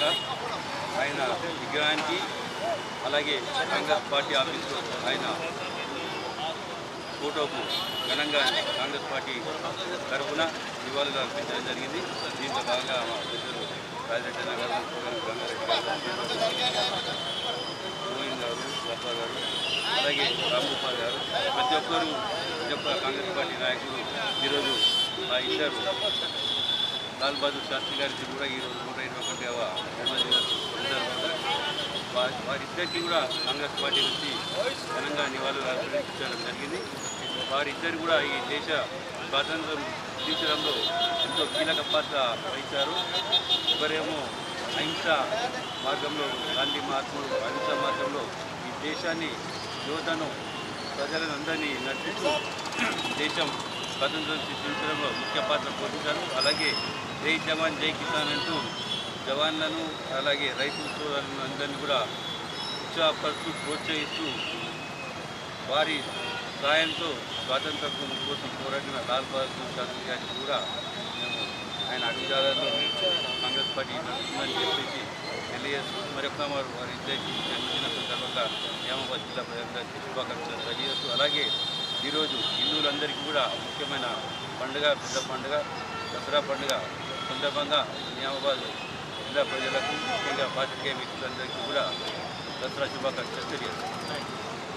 సందర్భంగా ఆయన విగ్రహానికి అలాగే కాంగ్రెస్ పార్టీ ఆఫీస్లో ఆయన ఫోటోకు ఘనంగా కాంగ్రెస్ పార్టీ తరఫున నివాళులు అర్పించడం జరిగింది. దీంట్లో భాగంగా మా పెద్దలు రాజరెడ్డి నగర్ గోవింద్ గారు బాబా గారు అలాగే రామ్గోపాల్ గారు ప్రతి ఒక్కరు ప్రతి ఒక్క కాంగ్రెస్ పార్టీ నాయకులు ఈరోజు ఆ ఇద్దరు లాల్ బహదూర్ శాస్త్రి గారికి కూడా ఈరోజు నూట ఇరవై ఒకటవ జన్మదిన సందర్భంగా వారిద్దరికీ కూడా కాంగ్రెస్ పార్టీ నుంచి ఘనంగా నివాళులు అర్పించడం జరిగింది. వారిద్దరు కూడా ఈ దేశ స్వాతంత్రం తీర్చడంలో ఎంతో కీలక పాత్ర వహించారు. ఒకరేమో అహింస మార్గంలో గాంధీ మహాత్ముడు అహింస మార్గంలో ఈ దేశాన్ని యువతను ప్రజలను అందరినీ నడిపిస్తూ దేశం స్వాతంత్రం తీర్చడంలో ముఖ్య పాత్ర పోషించారు. అలాగే జై జవాన్ జై కిసాన్ అంటూ జవాన్లను అలాగే రైతు సోదరులను అందరినీ కూడా ఉత్సాహపరుస్తూ ప్రోత్సహిస్తూ వారి సాయంతో స్వాతంత్రం కోసం పోరాడిన లాల్ బహదూర్ శాస్త్రి గారికి కూడా మేము ఆయన అడుగుజాలలో కాంగ్రెస్ పార్టీ నడుస్తుందని చెప్పేసి తెలియజేస్తూ మరొక వారు వారి ఇద్దరికి జన్మదిన సందర్భంగా నియామాబాద్ జిల్లా ప్రజలందరికీ శుభాకాంక్షలు తెలియజేస్తూ అలాగే ఈరోజు హిందువులందరికీ కూడా ముఖ్యమైన పండుగ పెద్ద పండుగ దసరా పండుగ సందర్భంగా నియామాబాద్ జిల్లా ప్రజలకు ముఖ్యంగా పాత్రికేయ వ్యక్తులందరికీ కూడా దసరా శుభాకాంక్షలు తెలియజేస్తున్నాను.